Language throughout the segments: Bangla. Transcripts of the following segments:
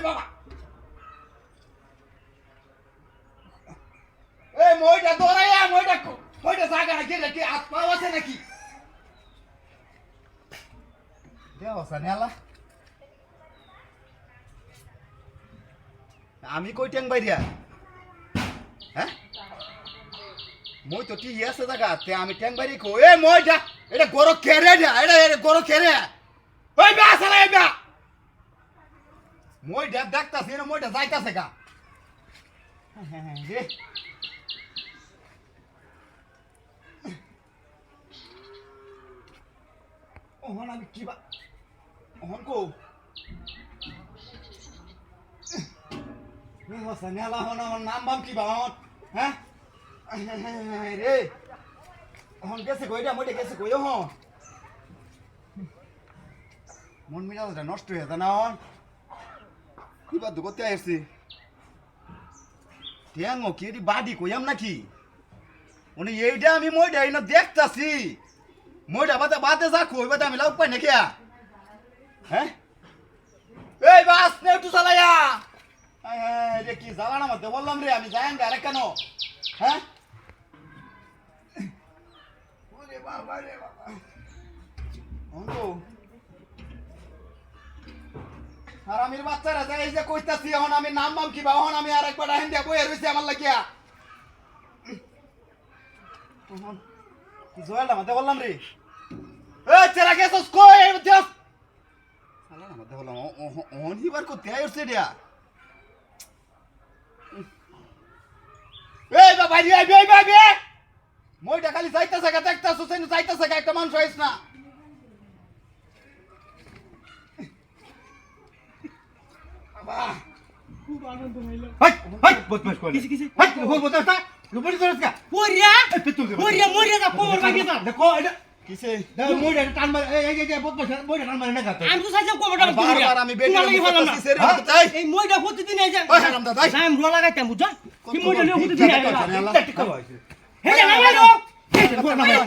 রে বাবা। এই মইটা দৌড়াইয়া, মইটা মইটা জাগা নাকি নাকি হাত পাও আছে নাকি? দেওয়া নেলা আমি কই টেং বাইরিয়া? হ্যাঁ? মই তো ঠিক আছে জায়গা তে আমি টেং বাইরি কো এ মইটা, এটা গরো কেরে এটা গরো কেরে ওই বে আসলে এই বে মইটা দেখতাছি না মইটা যাইতাছে গা। ওহন আমি কি বা ওহন কো। নেলা হন আমার নাম বাম কি বা হন হ্যাঁ? রে। হন গেছে কই রে, মইটা গেছে কই হন মন মিলাজটা নষ্ট হয়ে যায় না হন কি বা দুগতে আসছি টেঙ্গো কি এটি বাড়ি কইয়াম নাকি? উনি এইটা আমি মইটা এই না দেখতাছি। মইটা বাদে বাদে যা কই বাদে আমি লাভ পাই নাকি হ্যাঁ? এই বাস, নে একটু চালাইয়া রে কি যাওয়া না মধ্যে বললাম রে, আমি যাই আরে কেন? হ্যাঁ? ওরে বাবা, রে বাবা। অঙ্কো আর আমির বাচ্চারা যাই এই যে কইতাছি, এখন আমি নাম বাম কি বা, এখন আমি আর একবার আহেন দিয়া বইয়া রইছি আমার লাগিয়া। কি জয়ালটা মধ্যে বললাম রে। এ, চেরা গেছস কই? এই মধ্যে সালা না মধ্যে বললাম অন হিবার করতে আইছে দিয়া। এই বাবা রে এই বাবা মইটা খালি যাইতাছে গা দেখতাছ, সেন যাইতাছে একটা মানুষ হইছ না। খুব আনন্দ হইলাম হাই হাই বদমাশ কই কিসে, কিসে? হাই তুমি বদমাশ না? লুবড়ি ধরছ কা মরিয়া? এই দে মরিয়া মরিয়া যা কোমর ভাঙিয়ে দাও দেখো এটা কিসে? দেখো মোইটা টান মার এই এই এই বদমাশ মোইটা টান মারে না কাতে আমি তো সাজে কোমরটা বারবার আমি বেডে লাগি ভালো না। তাই এই মইটা প্রতিদিন এই যে ওই হারাম দাদা এই। আমি রোলা লাগাইতাম বুঝা কি কত মইটা বড় লিও ঠিক প্রতিদিন জায়গা না, এটা করো হে না না লো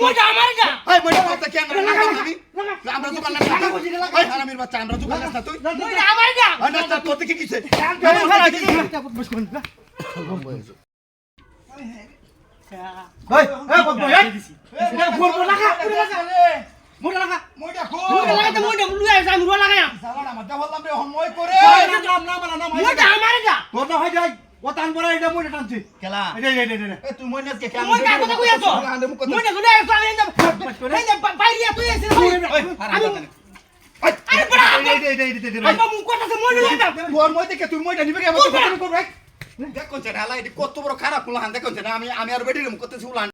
মইটা আমার যা এই মইটা মারতে কি আমরা না দিবি আমরা দোকান না। হারামির বাচ্চা আমরা দোকান না তুই। মইটা আমার না বদমাশ কোন না হ্যাঁ। লাগা লাগা। লাগা না রে হন মই করে নাম আমার যা তোর না হয় যাই ও এটা টানছি। খেলা। এটা তুই মই কথা কই আছো? আইছো আমি এই যে বাইরিয়া তুই এসে আমি আরে কত বড় খারাপ হলো হান আমি আমি আর বেডিরুম করতেছি উলান